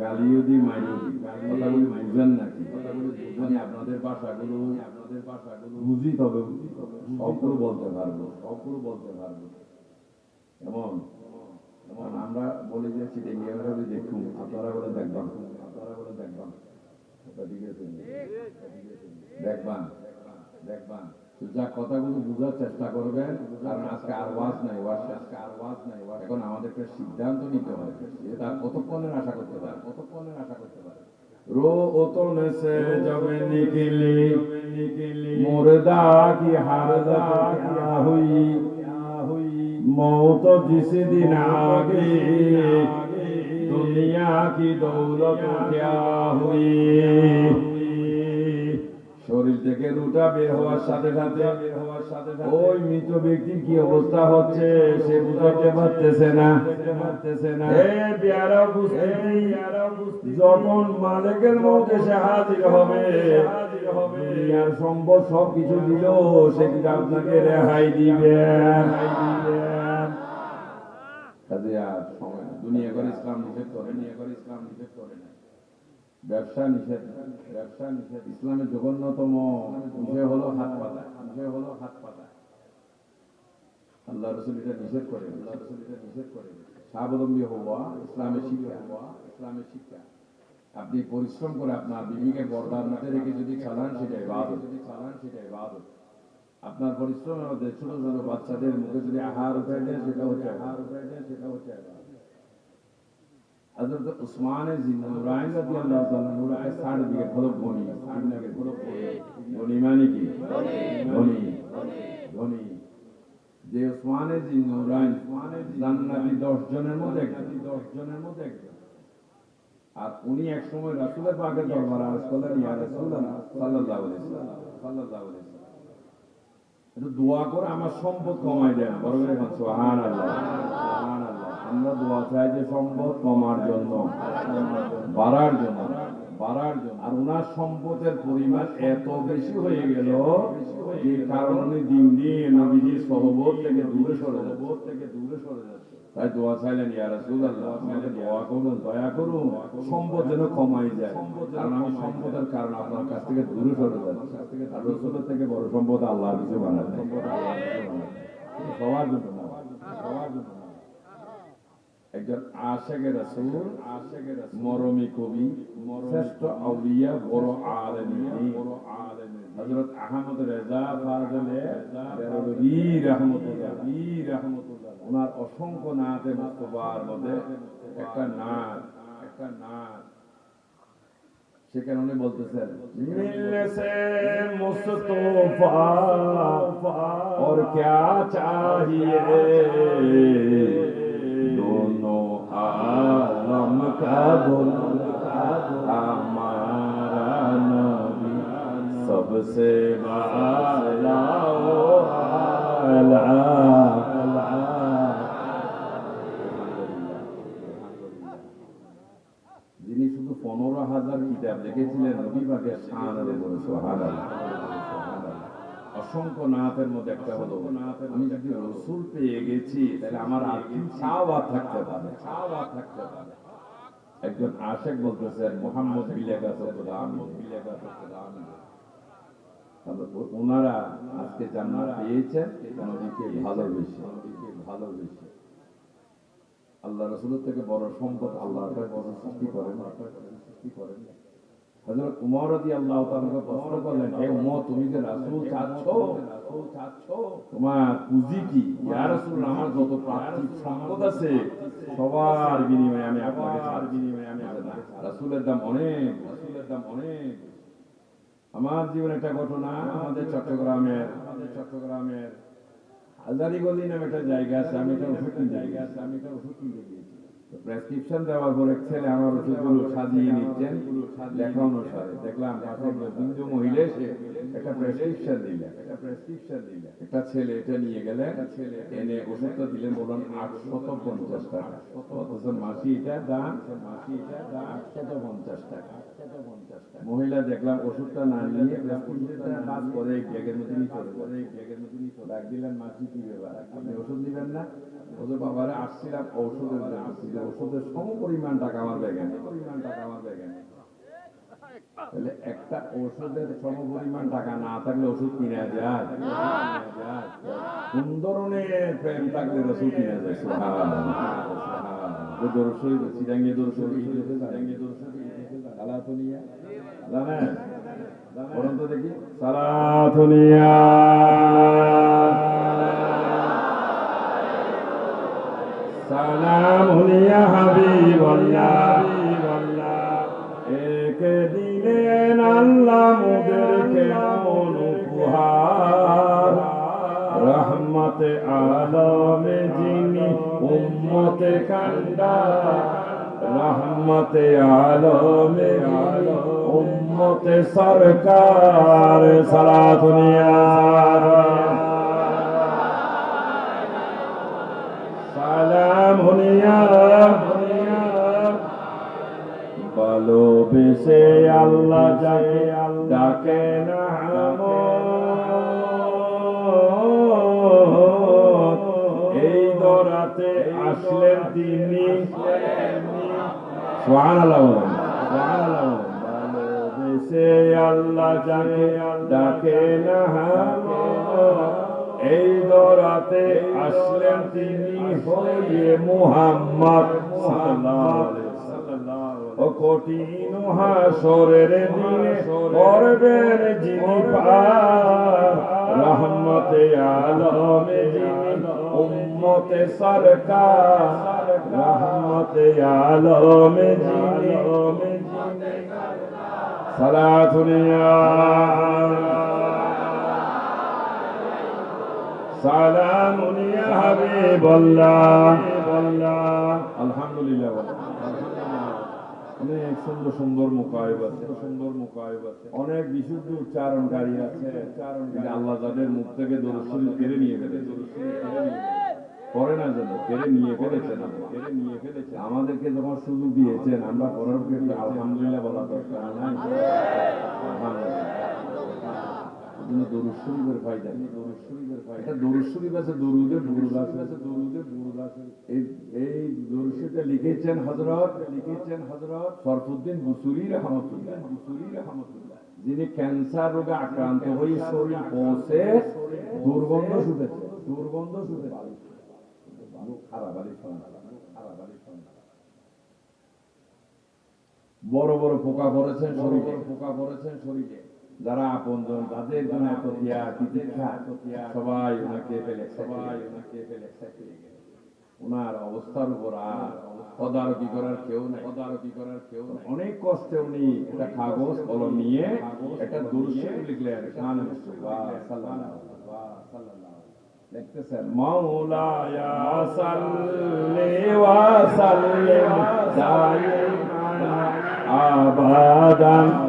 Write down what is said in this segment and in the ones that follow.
গালিও দিই মাইও দিই কথাগুলি বুঝেন নাকি? মানে আপনাদের ভাষাগুলো আপনাদের ভাষাগুলো বুঝি তবে সবগুলো বলতে পারব। সবগুলো বলতে পারব। এমন? এমন। আমরা বলি যে ভাবে দেখুন আপনারা বলে দেখবেন। আপনারা বলে দেখবেন। ঠিক আছে দেখবান। দেখবান। যা কথাগুলো বোঝার চেষ্টা করবেন, কারণ আজকে আর ওয়াজ নাই, ওয়াজ আজকে আর ওয়াজ নাই ওয়াজ এখন আমাদেরকে সিদ্ধান্ত নিতে হবে যে তার কতক্ষণের আশা করতে পারে। কতক্ষণের আশা করতে পারে রো ওতো নেসে জবে নিকিলি মুর্দা কি হারদা কি হুই। মৌত জিসে দিন আগে, দুনিয়া কি দৌলত হুই। শরীর থেকে রুটা বের হওয়ার সাথে সাথে ওই মৃত ব্যক্তির কি অবস্থা হচ্ছে সে বুঝাতে পারতেছে না। যখন মালিকের মধ্যে সে হাজির হবে সম্পদ সব কিছু দিল, সে কিন্তু আপনাকে রেহাই দিবে। দুনিয়া করে ইসলাম নিষেধ করে। নিয়ে করে ইসলাম নিষেধ করে। ব্যবসা নিষেধ ব্যবসা নিষেধ। ইসলামের জঘন্যতম বিষয় হলো হাত পাতা। বিষয় হলো হাত পাতা। আল্লাহ রসুল এটা নিষেধ করে। আল্লাহ রসুল এটা নিষেধ করে। স্বাবলম্বী হওয়া ইসলামের শিক্ষা। হওয়া ইসলামের শিক্ষা। আপনি পরিশ্রম করে আপনার বিবিকে পর্দার মধ্যে রেখে যদি চালান সেটা ইবাদত। যদি চালান সেটা ইবাদত। আপনার পরিশ্রমের মধ্যে ছোট ছোট বাচ্চাদের মুখে যদি আহার উঠে দেয় সেটা হচ্ছে আহার উঠে দেয় সেটা হচ্ছে হযরত উসমান রাদিয়াল্লাহু তাআলা খলক বনি। আপনাকে খলক বনি। মানে কি? বনি। বনি। যে উসমান জান্নাতি 10 জনের মধ্যে একজন। 10 জনের মধ্যে একজন। আর উনি এক সময় রাসূলের পাকে দরবার আরজ করলেন ইয়া রাসূলুল্লাহ সাল্লাল্লাহু আলাইহি ওয়াসাল্লাম সাল্লাল্লাহু আলাইহি ওয়াসাল্লাম এটা দোয়া করে আমার সম্পদ কমাই দেন। বড় করে সুবহানাল্লাহ। সুবহানাল্লাহ। আমরা দোয়া চাই যে সম্পদ কমার জন্য, বাড়ার জন্য বাড়ার জন্য। আর ওনার সম্পদের পরিমাণ এত বেশি হয়ে গেল যে কারণে দিন দিন নবীজির সহবত থেকে দূরে সরে সহবত থেকে দূরে সরে যাচ্ছে। তাই দোয়া চাইলেন দোয়া করুন, দয়া করুন, সম্পদ যেন কমাই যায়। সম্পদের কারণে আপনার কাছ থেকে দূরে সরে যাচ্ছি। থেকে বড় সম্পদ আল্লাহর কিছু সবার জন্য সবার জন্য একজন আশেকের রাসূল আশেকের মরমী কবি শ্রেষ্ঠ আউলিয়া বড় আলেমী বড় আলেমী হযরত আহমদ রেজা ফারজালে বেরলভী রাহমাতুল্লাহ বীর রাহমাতুল্লাহ ওনার অসংখ্য নাতে মুস্তফার মধ্যে একটা নাচ একটা নাচ সেখানে উনি বলতেছেন মিলনে সে মুস্তফা और क्या चाहिए আলম কাবুল, আমারা নবী, সবসে বালা যিনি শুধু পনেরো হাজার কিতাব দেখেছিলেন রবিবাগের সাহায্য বলে অসংখ্য নাথের মধ্যে একটা হলো। আমি যদি রসুল পেয়ে গেছি তাহলে আমার আর কি চাওয়া থাকতে পারে? চাওয়া থাকতে পারে একজন আশেক বলতেছেন মোহাম্মদ ওনারা আজকে জান্নাত পেয়েছেন নবীকে ভালোবেসে। ভালোবেসে। আল্লাহ রসুলের থেকে বড় সম্পদ আল্লাহ বড় সৃষ্টি করেন। সৃষ্টি করেন। উমর প্রশ্ন করলেন, হে তুমি যে চাচ্ছ, তোমার পুঁজি কি? আমার যত প্রাপ্তিক সম্পদ আছে, সবার বিনিময়ে আমি দাম অনেক দাম অনেক। আমার জীবনে একটা ঘটনা, আমাদের চট্টগ্রামের আমাদের চট্টগ্রামের হাজারি গলি নামে একটা জায়গা আছে, আমি একটা জায়গা আছে আমি একটা প্রেসক্রিপশন দেওয়ার পর এক ছেলে আমার ওষুধগুলো সাজিয়ে নিচ্ছেন লেখা অনুসারে দেখলাম হিন্দু মহিলা এসে একটা প্রেসক্রিপশন দিলেন। একটা প্রেসক্রিপশন দিলেন একটা ছেলে এটা নিয়ে গেলেন ছেলে এনে ওষুধটা দিলেন বললেন আটশত পঞ্চাশ টাকা। অথচ মাসি এটা দাম মাসি এটা দাম আটশত পঞ্চাশ টাকা। মহিলা দেখলাম ওষুধটা না নিয়ে কাজ করে ব্যাগের নিয়ে চলে করে ব্যাগের চলে ডাক দিলেন, মাসি, কি ব্যাপার? আপনি ওষুধ দিবেন না? ওদের বাবারে আসছিলাম ঔষধের জন্য কিন্তু ওষুধের সম পরিমাণ টাকা আমার ব্যাগে নেই। পরিমাণ টাকা আমার ব্যাগে নেই। তাহলে একটা ওষুধের সম পরিমাণ টাকা না থাকলে ওষুধ কিনা যায়? কোন ধরনের প্রেম থাকলে রসুল কিনা যায় সালাতুনিয়া। জানেন? পড়ুন দেখি। সালাতুনিয়া। সালাম হাবিবাল্লাহ। এক দিলেন আল্লাহ মোদেরকে এমন উপহার? রহমতে আলমে যিনি উম্মতে কান্দা। রহমতে আলমে উম্মতে সরকার সালাতুনিয়া সালাম ভালোবেসে আল্লাহ যাকে ডাকে না এই দরাতে আসলেন তিনি। ভালোবেসে আল্লাহ যাকে ডাকে না এই দরাতে আসলেন তিনি হয়ে মুহাম্মদ কঠিন হাসরের দিনে করবেন যিনি রহমতে আলমে যিনি উম্মতে সরকার। রহমতে আলমে যিনি সালাতুনিয়া সালাম হাবিবাল্লাহ। আলহামদুলিল্লাহ। অনেক সুন্দর সুন্দর মুকায়েব আছে। সুন্দর মুকায়েব আছে। অনেক বিশুদ্ধ উচ্চারণকারী আছে। কিন্তু আল্লাহ যাদের মুখ থেকে দরুদ কেড়ে নিয়ে ফেলেছে। করে না যেন কেড়ে নিয়ে ফেলেছেন কেড়ে নিয়ে ফেলেছেন আমাদেরকে যখন সুযোগ দিয়েছেন আমরা পরের আলহামদুলিল্লাহ বলা দরকার নাই দরুদ শরীফের দরুদ শরীফের এটা দরুদ শরীফ আছে বুরুদ আছে আছে। এই এই দরুদ লিখেছেন হযরত লিখেছেন হযরত রহমাতুল্লাহ রহমাতুল্লাহ। যিনি ক্যান্সার রোগে আক্রান্ত হয়ে শরীর পৌঁছে, দুর্গন্ধ শুটেছে দুর্গন্ধ আলি বড় বড় পোকা পড়েছেন শরীরে পোকা পড়েছেন শরীরে। যারা আপনজন তাদের জন্য এত ত্যাগ তিতিক্ষা সবাই ওনাকে পেলে সবাই ওনাকে পেলে ওনার অবস্থার উপর আর তদারকি করার কেউ নাই তদারকি করার কেউ নাই অনেক কষ্টে উনি একটা কাগজ কলম নিয়ে একটা দুরুশে লিখলেন খান মুস্তফা সাল্লাল্লাহু সাল্লাল্লাহু লিখতেছেন মাওলায়া সাল্লি ওয়া সাল্লিম দাইমান আবাদান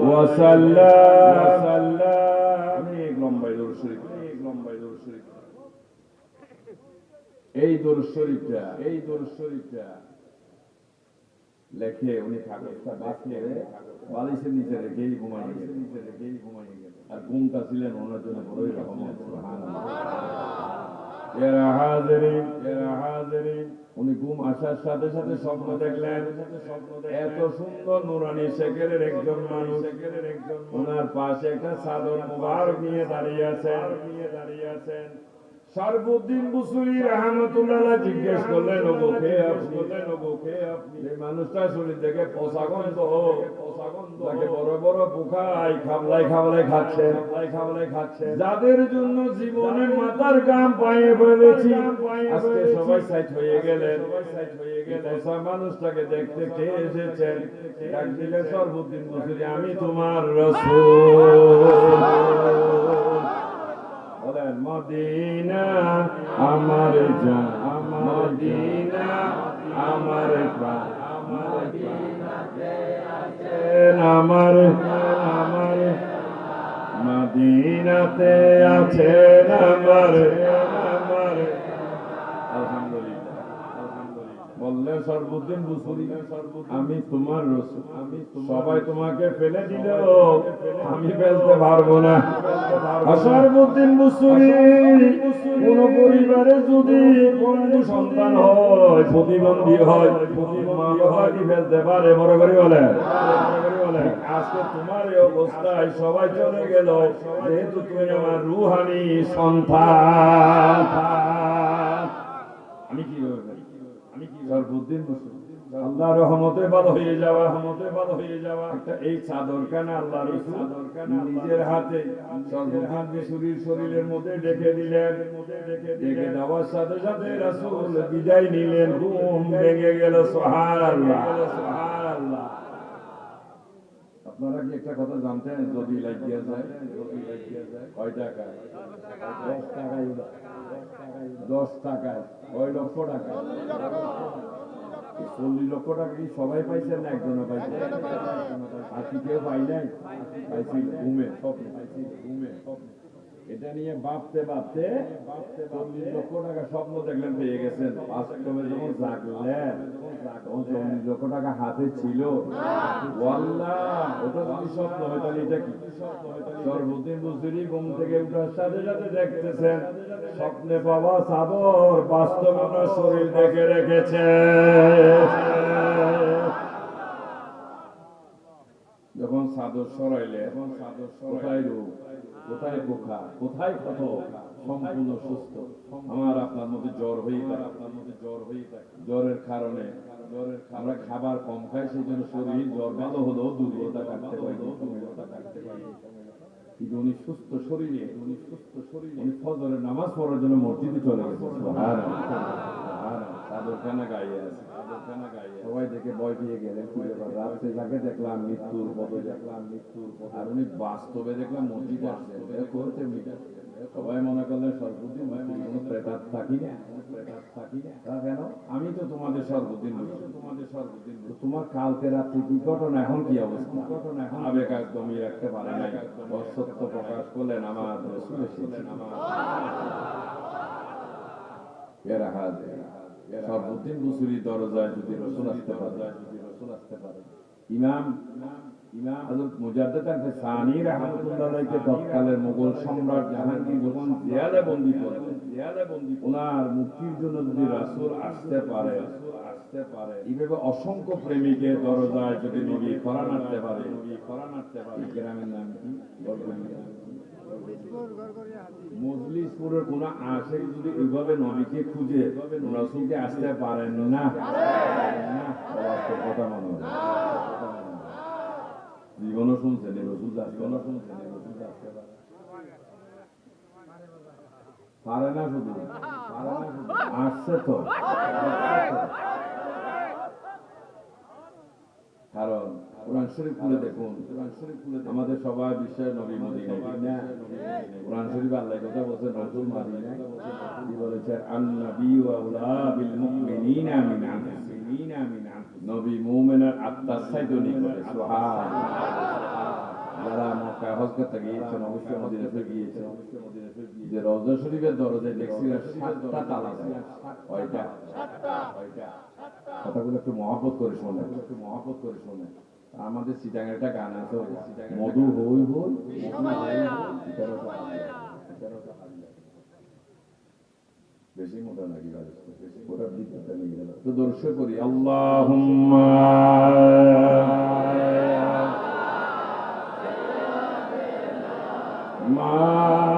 ওয়াসাল্লাম। অনেক লম্বাই দরুদ শরীফ অনেক লম্বাই দরুদ শরীফ এই শরীফটা এই দরুদ শরীফটা লেখে উনি বাঁচিয়ে বালিশের নিচে রেখেই ঘুমাই নিচে রেখেই ঘুমাই আর ঘুমটা ছিলেন, ওনার জন্য বড়ই এরা হাজারি উনি ঘুম আসার সাথে সাথে স্বপ্ন দেখলেন। এত সুন্দর নুরানি শেখের একজন মানুষ। ওনার পাশে একটা সাদর মুবারক নিয়ে দাঁড়িয়ে আছেন নিয়ে দাঁড়িয়ে আছেন। সরবুদ্দিন বুসুরি রহমতুল্লাহ জিজ্ঞেস করলেন ও কে আপনি? বললেন ও কে আপনি এই মানুষটা শরীর থেকে পোষা গন্ধ পোষা গন্ধ তাকে বড় বড় পোকাই খাবলাই খাবলাই খাচ্ছে। খাবলাই খাবলাই খাচ্ছে যাদের জন্য জীবনে মাথার গাম পায়ে ফেলেছি, আজকে সবাই সাইড হয়ে গেলেন। সবাই সাইড হয়ে গেলেন পোষা মানুষটাকে দেখতে কে এসেছেন? ডাক দিলে সরবুদ্দিন বুসুরি আমি তোমার রসূল। মদিনা আমার জান মদিনা আমার আমার আমার মদিনাতে আছেন আমার। সর্বদিন বুসুরি আমি তোমার রসুল। আমি সবাই তোমাকে ফেলে দিলেও আমি ফেলতে পারব না। সর্বদিন বুসুরি কোন পরিবারে যদি বন্ধু সন্তান হয় প্রতিবন্ধী হয় মা বাবা কি ফেলতে পারে? বড় করে বলে। আজকে তোমার এই অবস্থায় সবাই চলে গেল। যেহেতু তুমি আমার রুহানি সন্তান আমি কি আমি কি সর্বদিন আল্লাহ রহমতে ভালো হয়ে যাওয়া রহমতে ভালো হয়ে যাওয়া। একটা এই চাদর কানে আল্লাহ রসুল নিজের হাতে সর্বদিন শরীর শরীরের মধ্যে ডেকে দিলেন। ডেকে দেওয়ার সাথে সাথে রাসূল বিদায় নিলেন। ঘুম ভেঙে গেল সোহার আল্লাহ সোহার আল্লাহ আপনারা কি একটা কথা জানতেন? যদি লাগিয়া যায়, কয় টাকা? দশ টাকায় দশ টাকায় কয় লক্ষ টাকা? চল্লিশ লক্ষ টাকা কি সবাই পাইছেন না একজনে পাইছে আর কি কেউ পাই নাই? পাইছি ঘুমে স্বপ্নে পাইছি ঘুমে, স্বপ্নে। এটা নিয়ে ভাবতে ভাবতে চল্লিশ লক্ষ টাকা স্বপ্ন দেখলেন, পেয়ে গেছেন। বাস্তবে যখন জাগলেন, তখন চল্লিশ লক্ষ টাকা হাতে ছিল। স্বপ্ন হয়, তাহলে এটা কি? সর্বদিন ঘুম থেকে উঠার সাথে সাথে দেখতেছেন, স্বপ্নে পাওয়া চাদর বাস্তবে ওনার শরীর দেখে রেখেছে। যখন সাদর সরাইলে এখন সাদর রোগ কোথায় বোকা? কোথায় ক্ষত সম্পূর্ণ সুস্থ। আমার আপনার মধ্যে জ্বর হয়ে থাকে। আপনার মধ্যে জ্বর হয়ে থাকে জ্বরের কারণে। জ্বরের আমরা খাবার কম খাই, সেই জন্য শরীর জ্বর, ভালো হলেও দুর্বলতা উনি সুস্থ শরীরে উনি সুস্থ শরীরে উনি ফজরের নামাজ পড়ার জন্য মসজিদে চলে গেছে সুবহানাল্লাহ। সুবহানাল্লাহ। চাদরখানা গায়ে আছে চাদরখানা গায়ে সবাই দেখে ভয় পেয়ে গেলেন রাত্রে দেখলাম মৃত্যুর পথে দেখলাম মৃত্যুর পথে। আর উনি বাস্তবে দেখলাম মসজিদ আসছেন। এ করতে মিট সবাই মনে করলেন সর্বদিন কোনো প্রেতাত থাকি না? থাকি না? তা কেন? আমি তো তোমাদের সর্বদিন তোমাদের সর্বদিন তোমার কালকে রাত্রি কি ঘটনা এখন কি অবস্থা? ঘটনা এখন আবেগ একদমই রাখতে পারে না সত্য প্রকাশ করলেন আমার এরা হাজে সর্বদিন বুসুরি দরজায় যদি রসুল আসতে পারে। যদি রসুল আসতে পারে। ইমাম ইমাম হযরত মুজাদ্দিদ আল-সানি রাহমাতুল্লাহ আলাইহি তৎকালের মুঘল সম্রাট জাহাঙ্গীর যখন জেলে বন্দী করলেন ওনার মুক্তির জন্য যদি রাসূল আসতে পারে এইভাবে অসংখ্য প্রেমিকের দরজায় যদি নবী পারে গ্রামের নাম কি? গড়গড়িয়া। কোন আশেক যদি ওইভাবে নবীকে খুঁজে রসুলকে আসতে পারেন না। না, কথা মনে হয় জীবনও শুনছেন রসুল শুনছেন পারে না শুধু আসছে তো কারণ কোরআন শরীফ খুলে দেখুন কোরআন শরীফ খুলে আমাদের সবাই বিশ্বের নবী মদিনা কোরআন শরীফ আল্লাহ কথা বলছেন রাসূল মদিনা কি বলেছেন আন ওয়া বিল মুমিনিনা মিন আনফুসিহিম নবী মুমিনের আত্মার সাইদনি করে যারা মক্কা হজ করতে গিয়েছেন অবশ্যই মদিনাতে গিয়েছেন। যে রওজা শরীফের দরজায় দেখছিলেন সাতটা তালা কয়টা? কথাগুলো একটু মহাপত করে শোনেন একটু মহাপত করে শোনেন। আমাদের সিটাঙের একটা গান আছে মধু হই হই মধু হই হই, তেরোটা হাজার, তেরোটা হাজার। বেশি করি আল্লাহ মা